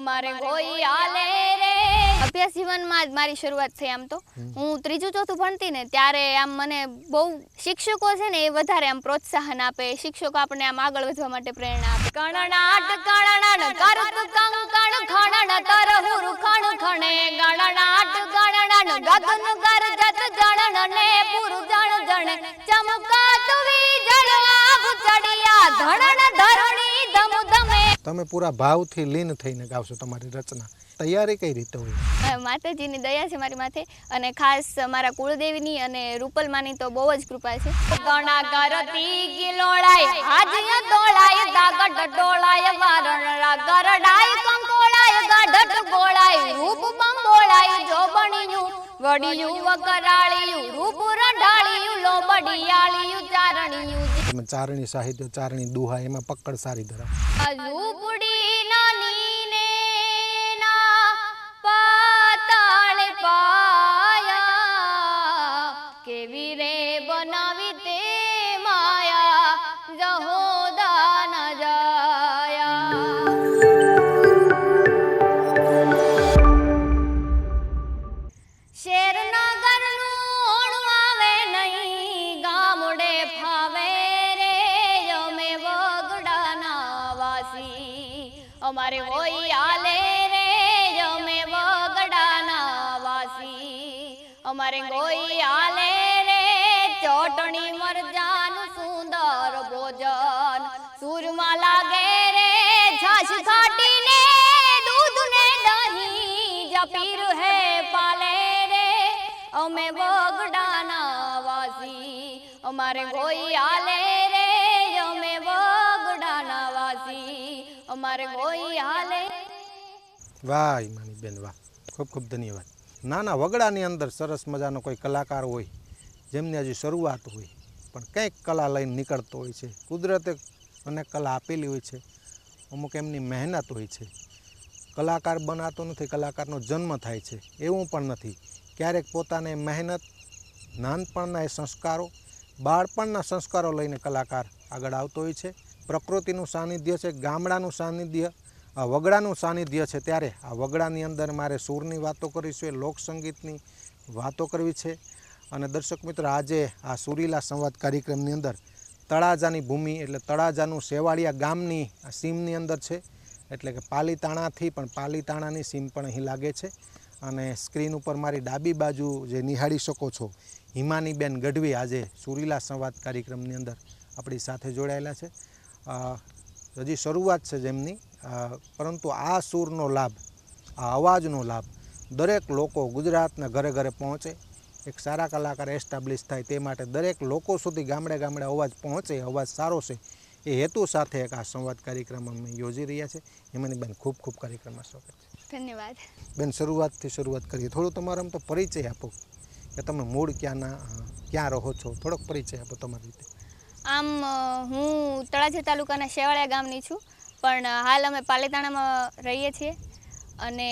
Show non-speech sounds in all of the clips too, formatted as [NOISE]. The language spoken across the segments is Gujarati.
અમારે કોઈ આલે રે. અભ્યાસ જીવનમાં જ મારી શરૂઆત થઈ આમ તો. હું ત્રીજું ચોથું ભણતી ને ત્યારે આમ મને બહુ શિક્ષકો છે ને એ વધારે આમ પ્રોત્સાહન આપે. શિક્ષકો આપણને આમ આગળ વધવા માટે પ્રેરણા આપે. કણણાટ કણનન કરત કંકણ ખણન તરહુર ખણ ખણે ગણણાટ ગણનન ગગન કર જત જણણ ને પુર જણ જણ ચમકાત વીજળ આભ ચડિયા ધણણ ધરણી ધમ ધમે તમે પૂરા ભાવથી લીન થઈને ગાવશો તમારી રચના. તૈયારી કઈ રીતે હોય? માતાજીની દયા છે મારી માથે અને ખાસ મારા કુળદેવીની અને રૂપલમાની તો બહુ જ કૃપા છે. ગણા કરતી ગિલોડાય હાજ્ય તોળાય દાગડ ડોળાય વારણ ગરડાય કંકોળાય, ગાઢટ ગોળાય, રૂપ બંબોળાય, જોબણિયું, વડિયું, વકરાળિયું, રૂપ રઢાળિયું લોબડિયાળિયું ચારણિયું ચારણી સાહિત્ય ચારણી દુહા એમાં પકડ સારી ધરાવો. અમારે કોઈ આલે રે. ચોટણી મરજાનું સુંદર ભોજન. સૂરમાં લાગે રે. છાશ ખાટીને દૂધ દહીં જપીર હે પાલે અમે વગડાના વાસી. અમારે કોઈ આલે રે. અમે વગડાના વાસી. અમારે કોઈ આલે વાહ ઈમાની બેન વાહ. ખૂબ ખૂબ ધન્યવાદ. નાના વગડાની અંદર સરસ મજાનો કોઈ કલાકાર હોય, જેમની હજી શરૂઆત હોય, પણ કંઈક કલા લઈને નીકળતો હોય છે, કુદરતે અને કલા આપેલી હોય છે, અમુક એમની મહેનત હોય છે. કલાકાર બનાતો નથી, કલાકારનો જન્મ થાય છે, એવું પણ નથી. ક્યારેક પોતાને મહેનત, નાનપણના એ સંસ્કારો, બાળપણના સંસ્કારો લઈને કલાકાર આગળ આવતો હોય છે. પ્રકૃતિનું સાનિધ્ય છે, ગામડાનું સાનિધ્ય આ વગડાનું સાનિધ્ય છે ત્યારે આ વગડાની અંદર મારે સૂરની વાતો કરવી છે, લોકસંગીતની વાતો કરવી છે. અને દર્શક મિત્રો, આજે આ સુરીલા સંવાદ કાર્યક્રમની અંદર તળાજાની ભૂમિ એટલે તળાજાનું સેવાળિયા ગામની સીમની અંદર છે. એટલે કે પાલીતાણાથી પણ પાલીતાણાની સીમ પણ અહીં લાગે છે. અને સ્ક્રીન ઉપર મારી ડાબી બાજુ જે નિહાળી શકો છો, હિમાનીબેન ગઢવી આજે સુરીલા સંવાદ કાર્યક્રમની અંદર આપણી સાથે જોડાયેલા છે. હજી શરૂઆત છે જેમની. પરંતુ આ સૂરનો લાભ આ અવાજનો લાભ દરેક લોકો ગુજરાતના ઘરે ઘરે પહોંચે. એક સારા કલાકાર એસ્ટાબ્લિશ થાય તે માટે દરેક લોકો સુધી ગામડે ગામડે અવાજ પહોંચે અવાજ સારો છે. એ હેતુ સાથે એક આ સંવાદ કાર્યક્રમ અમે યોજી રહ્યા છે. એમાંની બેન ખૂબ ખૂબ કાર્યક્રમમાં સ્વાગત છે. ધન્યવાદ. બેન શરૂઆતથી શરૂઆત કરીએ. થોડું તમારો આમ તો પરિચય આપો કે તમે મૂળ ક્યાંના ક્યાં રહો છો? થોડોક પરિચય આપો તમારી રીતે. આમ હું તળાજા તાલુકાના શેવાળિયા ગામની છું. પણ હાલ અમે પાલિતાણામાં રહીએ છીએ અને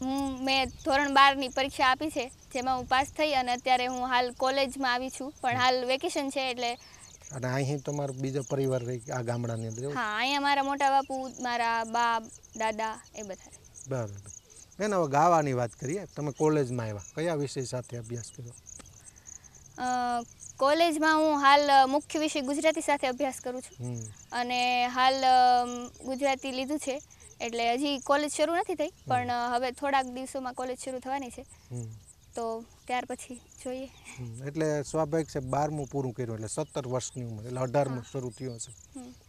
હું મેં ધોરણ બારની પરીક્ષા આપી છે જેમાં હું પાસ થઈ અને અત્યારે હું હાલ કોલેજમાં આવી છું પણ હાલ વેકેશન છે એટલે અને અહીં તમારો બીજો પરિવાર રહી આ ગામડાની અંદર હા અહીંયા મારા મોટા બાપુ મારા બા દાદા એ બધા. બરાબર. બેન હવે ગાવાની વાત કરીએ. તમે કોલેજમાં આવ્યા. કયા વિષય સાથે અભ્યાસ કર્યો? કોલેજમાં હું હાલ મુખ્ય વિષય ગુજરાતી સાથે અભ્યાસ કરું છું. અને હાલ ગુજરાતી લીધું છે. એટલે હજી કોલેજ શરૂ નથી થઈ પણ હવે થોડાક દિવસોમાં કોલેજ શરૂ થવાની છે. તો ત્યાર પછી જોઈએ. એટલે સ્વાભાવિક છે બારમું પૂરું કર્યું એટલે સત્તર વર્ષની ઉંમર એટલે અઢારમું શરૂ થયું હશે.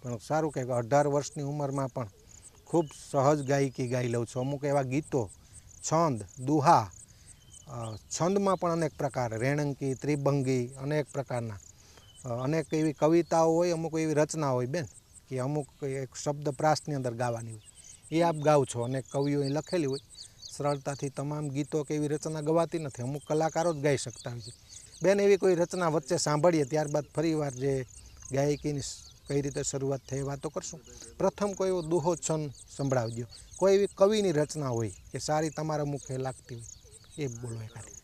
પણ સારું કે અઢાર વર્ષની ઉંમરમાં પણ ખૂબ સહજ ગાયકી ગાઈ લઉં છું. અમુક એવા ગીતો છંદ દુહા છંદમાં પણ અનેક પ્રકાર, રેણંકી, ત્રિભંગી, અનેક પ્રકારના. અનેક એવી કવિતાઓ હોય, અમુક એવી રચના હોય બેન, કે અમુક એક શબ્દ પ્રાસની અંદર ગાવાની હોય. એ આપ ગાવ છો અને કવિઓએ લખેલી હોય. સરળતાથી તમામ ગીતો કે એવી રચના ગવાતી નથી. અમુક કલાકારો જ ગાઈ શકતા હોય છે. બેન, એવી કોઈ રચના વચ્ચે સાંભળીએ, ત્યારબાદ ફરીવાર જે ગાયકીની કઈ રીતે શરૂઆત થઈ વાતો કરશું. પ્રથમ કોઈ એવો દુહો છંદ સંભળાવજો. કોઈ એવી કવિની રચના હોય કે સારી તમારા મુખે લાગતી હોય. એ બોલો એકાદી.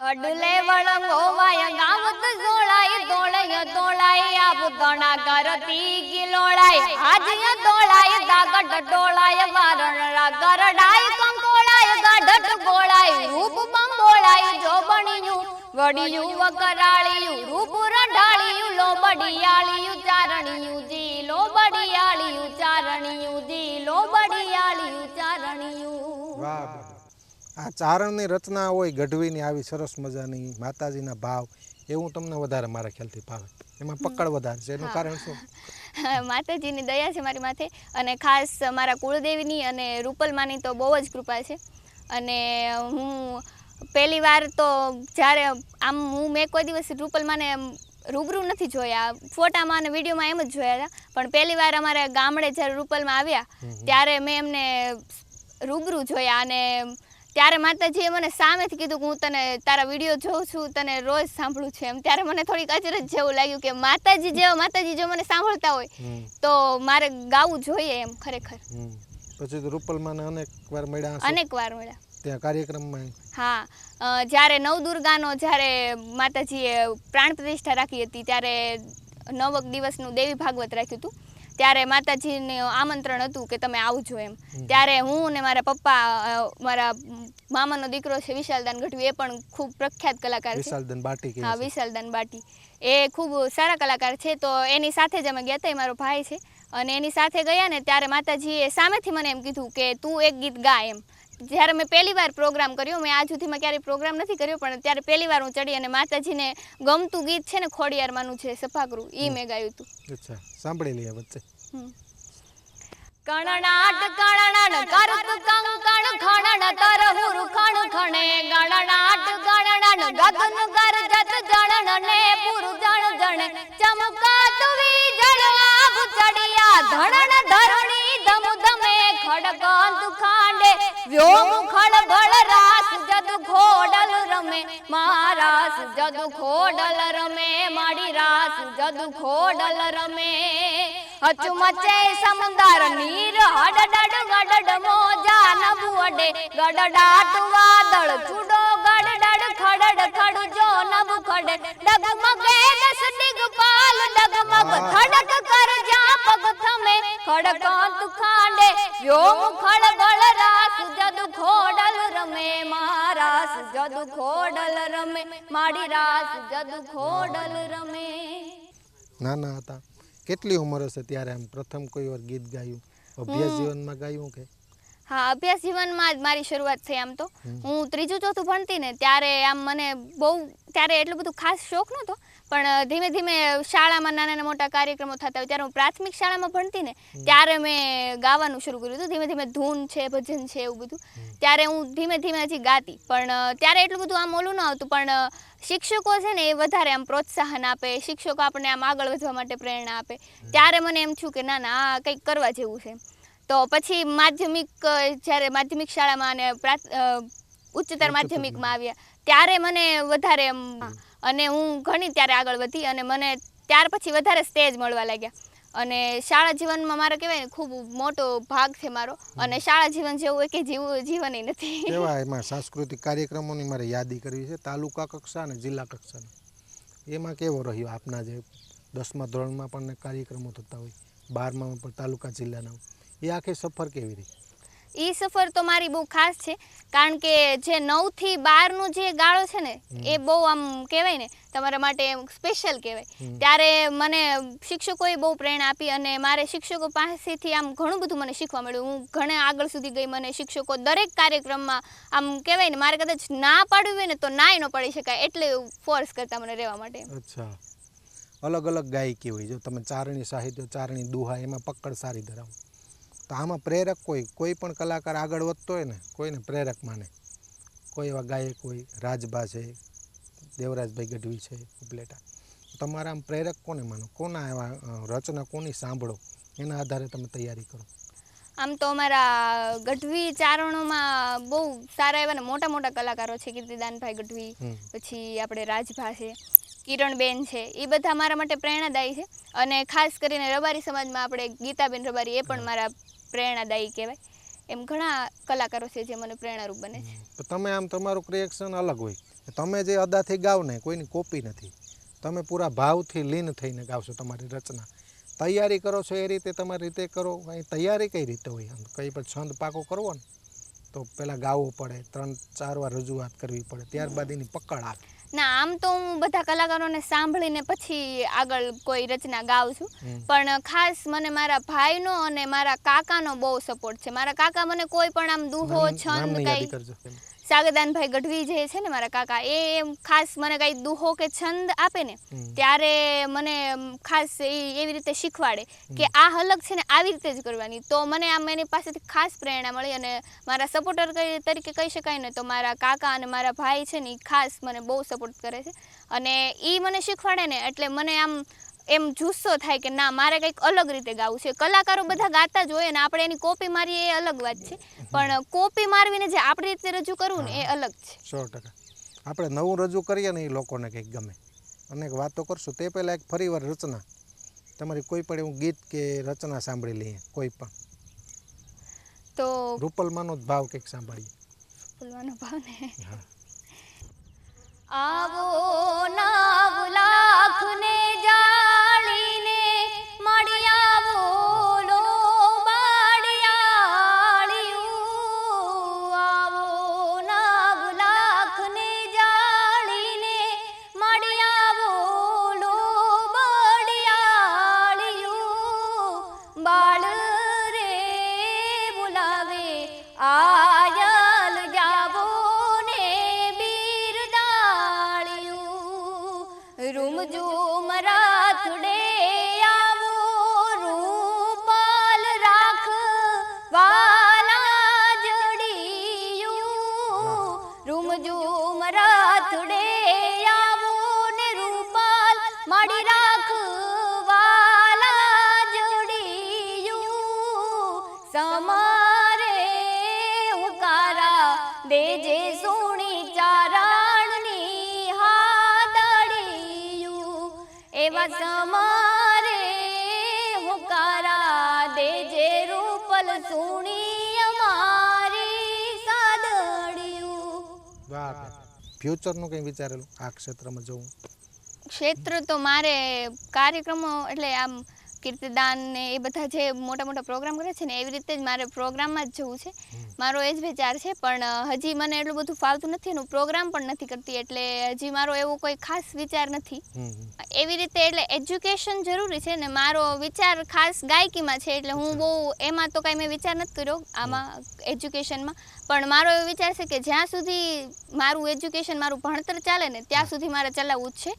અડલે વળંગો વાય ગામત જોળાય દોળય દોળાય આબુ દણા કરતી ગિલોળાય. હાજય દોળાય દાગડ ડોળાય વારણ ગરડાય, કંકોળાય, ગાઢટ ગોળાય, રૂપ બંબોળાય, જોબણિયું, વડિયું વકરાળિયું રૂપ રંઢાળિયું, લોબડિયાળિયું. આ ચારણની રચના હોય ગઢવીની આવી સરસ મજાની માતાજીના ભાવ એવું તમને વધારે મારા ખ્યાલથી ભાવે એમાં પકડ વધારે છે એનું કારણ શું? માતાજીની દયા છે મારી માથે અને ખાસ મારા કુળદેવીની અને રૂપલમાની તો બહુ જ કૃપા છે. અને હું પહેલી વાર તો જ્યારે આમ હું મેં કોઈ દિવસ રૂપલમાને રૂબરૂ નથી જોયા ફોટામાં અને વિડીયોમાં એમ જ જોયા હતા. પણ પહેલી વાર અમારે ગામડે જ્યારે રૂપલમાં આવ્યા ત્યારે મેં એમને રૂબરૂ જોયા અને ત્યારે માતાજીએ મને સામેથી કીધું કે હું તને તારા વીડિયો જોઉં છું તને રોજ સાંભળું છું એમ. ત્યારે મને થોડીક અચરજ જેવું લાગ્યું કે માતાજી જેવા માતાજી જો મને સાંભળતા હોય તો મારે ગાવું જોઈએ એમ ખરેખર. પછી તો રૂપલમાને અનેક વાર મળ્યા. અનેક વાર મળ્યા. ત્યાં કાર્યક્રમમાં હા જ્યારે નવદુર્ગાનો જ્યારે માતાજીએ પ્રાણ પ્રતિષ્ઠા રાખી હતી ત્યારે નવક દિવસનું દેવી ભાગવત રાખ્યું હતું. ત્યારે માતાજીને આમંત્રણ હતું કે તમે આવજો એમ. ત્યારે હું ને મારા પપ્પા મારા મામાનો દીકરો છે વિશાલદાન ગઢવી એ પણ ખૂબ પ્રખ્યાત કલાકાર છે. વિશાલદાન બાટી હા વિશાલદાન બાટી. એ ખૂબ સારા કલાકાર છે. તો એની સાથે જ અમે ગયા હતા એ મારો ભાઈ છે. અને એની સાથે ગયા ને ત્યારે માતાજીએ સામેથી મને એમ કીધું કે તું એક ગીત ગા એમ. જ્યારે મેં પહેલી વાર પ્રોગ્રામ કર્યો મેં આજ સુધીમાં ક્યારેય પ્રોગ્રામ નથી કર્યો પણ ત્યારે પહેલી વાર હું ચડી અને માતાજીને ગમતું ગીત છે ને ખોડિયારમાંનું છે સફાગૃહ એ મેં ગાયું હતું. અચ્છા સાંભળી લઈએ વચ્ચે. કણણાટ કણણણ કરત કંકણ ખણણ તરહુર ખણ ખણે ગણણાટ ગણનન ગગન કરજત જણણ ને પુર જણ. જણ ચમકાત વીજળ આભ ચડિયા ધણન ધરણી ધમ ધમે ખડકંત ખાંડે વ્યોમ ખળબળ રાસ જદ ખોડલ રમે મહારાસ જદ ખોડલ રમે માડી રાસ જદ ખોડલ રમે. અચુમચે સમંદર નીર હડડડ ગડડ મોજા નબુઅડે ગડડાટ વાદળ ચૂડો ગડડડ ખડડ ખડજો નબ ખડે. ડગમગે દસ દિગપાલ ડગમગ થડક કર જા પગ થમે ખડકાંત ખાંડે વ્યોમ ખળબળ રાસ જદ ખોડલ રમે મારાસ જદ ખોડલ રમે માડી રાસ જદ ખોડલ રમે નાના હતા. કેટલી ઉંમર હશે ત્યારે આમ પ્રથમ કોઈ વાર ગીત ગાયું? અભ્યાસ જીવનમાં ગાયું કે? હા અભ્યાસ જીવનમાં જ મારી શરૂઆત થઈ આમ તો. હું ત્રીજું ચોથું ભણતી ને ત્યારે આમ મને બહુ ત્યારે એટલું બધું ખાસ શોખ નહોતો પણ ધીમે ધીમે શાળામાં નાના નાના મોટા કાર્યક્રમો થતા હોય ત્યારે હું પ્રાથમિક શાળામાં ભણતી ને ત્યારે મેં ગાવાનું શરૂ કર્યું હતું. ધીમે ધીમે ધૂન છે ભજન છે એવું બધું. ત્યારે હું ધીમે ધીમે હજી ગાતી. પણ ત્યારે એટલું બધું આમ ઓલું ન આવતું પણ શિક્ષકો છે ને એ વધારે આમ પ્રોત્સાહન આપે. શિક્ષકો આપણને આમ આગળ વધવા માટે પ્રેરણા આપે. ત્યારે મને એમ થયું કે ના ના આ કંઈક કરવા જેવું છે. તો પછી માધ્યમિક જ્યારે માધ્યમિક શાળામાં અને ઉચ્ચતર માધ્યમિકમાં આવ્યા ત્યારે મને વધારે અને હું ઘણી ત્યારે આગળ વધી અને મને ત્યાર પછી વધારે સ્ટેજ મળવા લાગ્યા. અને શાળા જીવનમાં મારો કહેવાય ને ખૂબ મોટો ભાગ છે મારો. અને શાળા જીવન જેવું કે જીવું જીવન નથી. કેવા [LAUGHS] એમાં સાંસ્કૃતિક કાર્યક્રમોની મારે યાદી કરવી છે? તાલુકા કક્ષા અને જિલ્લા કક્ષાના. એમાં કેવો રહ્યો આપના જે દસમા ધોરણમાં પણ કાર્યક્રમો થતા હોય? બારમામાં પણ તાલુકા જિલ્લાના એ આખી સફર કેવી રહી? એ સફર તો મારી બહુ ખાસ છે કારણ કે જે નવથી બારનું જે ગાળો છે ને એ બહુ આમ કહેવાય ને તમારા માટે સ્પેશિયલ કહેવાય. ત્યારે મને શિક્ષકોએ બહુ પ્રેરણા આપી અને મારે શિક્ષકો પાસેથી આમ ઘણું બધું મને શીખવા મળ્યું. હું ઘણા આગળ સુધી ગઈ મને શિક્ષકો દરેક કાર્યક્રમમાં આમ કહેવાય ને મારે કદાચ ના પાડવી હોય ને તો નાય ન પાડી શકાય એટલે ફોર્સ કરતા મને રહેવા માટે. અચ્છા. અલગ અલગ ગાયકી હોય જો તમે ચારણી સાહિત્ય ચારણી દુહા એમાં પકડ સારી ધરાવો. તો આમાં પ્રેરક કોઈ? કોઈ પણ કલાકાર આગળ વધતો હોય ને કોઈને પ્રેરક માને કોઈ એવા ગાયક હોય રાજભા છે દેવરાજભાઈ ગઢવી છે ઉપલેટા. તમારા આમ પ્રેરક કોને માનો? કોના એવા રચના કોની સાંભળો? એના આધારે તમે તૈયારી કરો. આમ તો અમારા ગઢવી ચારણોમાં બહુ સારા એવા ને મોટા મોટા કલાકારો છે કીર્તિદાનભાઈ ગઢવી પછી આપણે રાજભા છે કિરણબેન છે એ બધા મારા માટે પ્રેરણાદાયી છે. અને ખાસ કરીને રબારી સમાજમાં આપણે ગીતાબેન રબારી એ પણ મારા પ્રેરણાદાયી કહેવાય. એમ ઘણા કલાકારો છે જે મને પ્રેરણારૂપ બને છે. તમે આમ તમારું ક્રિએક્શન અલગ હોય. તમે જે અદાથી ગાવ ને કોઈની કોપી નથી. તમે પૂરા ભાવથી લીન થઈને ગાવશો તમારી રચના. તૈયારી કરો છો એ રીતે તમારી રીતે કરો. અહીં તૈયારી કઈ રીતે હોય? આમ કંઈ પણ છંદ પાકો કરવો ને, તો પહેલાં ગાવું પડે, ત્રણ ચાર વાર રજૂઆત કરવી પડે, ત્યારબાદ એની પકડ આવે. ના આમ તો હું બધા કલાકારોને સાંભળીને પછી આગળ કોઈ રચના ગાઉં છું. પણ ખાસ મને મારા ભાઈનો અને મારા કાકાનો બહુ સપોર્ટ છે. મારા કાકા મને કોઈ પણ આમ દુહો છંદ કઈ કરજો સાગરદાનભાઈ ગઢવી જે છે ને મારા કાકા એ એમ ખાસ મને કઈ દુહો કે છંદ આપે ને ત્યારે મને ખાસ એ એવી રીતે શીખવાડે કે આ હલક છે ને આવી રીતે જ કરવાની. તો મને આમ એની પાસેથી ખાસ પ્રેરણા મળી અને મારા સપોર્ટર તરીકે કહી શકાય ને તો મારા કાકા અને મારા ભાઈ છે ને એ ખાસ મને બહુ સપોર્ટ કરે છે. અને એ મને શીખવાડે ને એટલે મને આમ એમ જુસ્સો થાય કે ના મારે કંઈક અલગ રીતે ગાવું છે. કલાકારો બધા ગાતા જ હોય અને આપણે એની કોપી મારીએ એ અલગ વાત છે. પણ કોપી મારવીને જે આપણી રીતે રજૂ કરવું ને એ અલગ છે. સો ટકા. આપણે નવું રજૂ કરીએ ને એ લોકોને કંઈક ગમે. અનેક વાતો કરશું તે પહેલાં એક ફરીવાર રચના. તમારી કોઈ પણ એવું ગીત કે રચના સાંભળી લઈએ કોઈ પણ. તો રૂપલમાનો જ ભાવ કંઈક સાંભળીએ. રૂપલમાનો ભાવ ને? આવો નાવ લાખને જાળીને ફ્યુચરનું કંઈ વિચારેલું આ ક્ષેત્રમાં જવું? ક્ષેત્ર તો મારે કાર્યક્રમો એટલે આમ કીર્તિદાન ને એ બધા જે મોટા મોટા પ્રોગ્રામ કરે છે ને એવી રીતે જ મારે પ્રોગ્રામમાં જ જવું છે. મારો એ જ વિચાર છે પણ હજી મને એટલું બધું ફાવતું નથી હું પ્રોગ્રામ પણ નથી કરતી એટલે હજી મારો એવો કોઈ ખાસ વિચાર નથી. એવી રીતે એટલે એજ્યુકેશન જરૂરી છે ને મારો વિચાર ખાસ ગાયકીમાં છે એટલે હું બહુ એમાં તો કાંઈ મેં વિચાર નથી કર્યો આમાં એજ્યુકેશનમાં પણ મારો એવો વિચાર છે કે જ્યાં સુધી મારું એજ્યુકેશન મારું ભણતર ચાલે ને ત્યાં સુધી મારે ચલાવવું જ છે.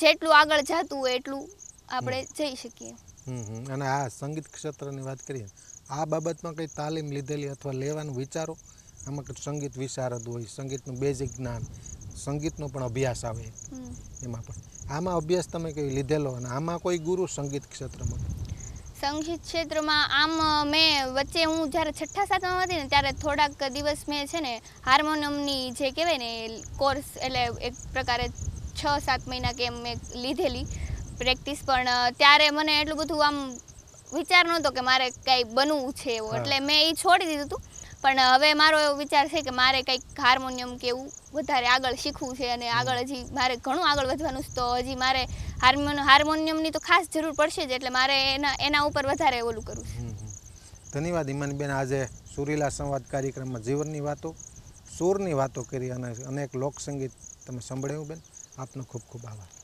જેટલું આગળ જતું હોય એટલું આપણે જઈ શકીએ. અને આ સંગીત ક્ષેત્રની વાત કરીએ આ બાબતમાં કંઈ તાલીમ લીધેલી અથવા લેવાનું વિચારો? આમાં સંગીત વિશારદ હોય સંગીતનું બેઝિક જ્ઞાન સંગીતનો પણ અભ્યાસ આવે એમાં. પણ. આમાં અભ્યાસ તમે કંઈ લીધેલો અને આમાં કોઈ ગુરુ સંગીત ક્ષેત્રમાં? સંગીત ક્ષેત્રમાં આમ મેં વચ્ચે હું જ્યારે છઠ્ઠા સાતમામાં હતી ને ત્યારે થોડાક દિવસ મેં છે ને હાર્મોનિયમની જે કહેવાય ને કોર્સ એટલે એક પ્રકારે છ સાત મહિના કે મેં લીધેલી. પ્રેક્ટિસ પણ ત્યારે મને એટલું બધું આમ વિચાર નહોતો કે મારે કંઈ બનવું છે એવું. એટલે મેં એ છોડી દીધું હતું પણ હવે મારો એવો વિચાર છે કે મારે કંઈક હાર્મોનિયમ કે એવું વધારે આગળ શીખવું છે અને આગળ હજી મારે ઘણું આગળ વધવાનું છે તો હજી મારે હાર્મોન હાર્મોનિયમની તો ખાસ જરૂર પડશે જ એટલે મારે એના એના ઉપર વધારે ઓલું કરવું છે. ધન્યવાદ ઈમાનીબેન આજે સુરીલા સંવાદ કાર્યક્રમમાં જીવનની વાતો સૂરની વાતો કરી અને અનેક લોકસંગીત તમે સાંભળ્યું બેન. આપનો ખૂબ ખૂબ આભાર.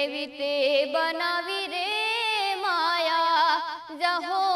કેવી તે બનાવી રે માયા. જહોદા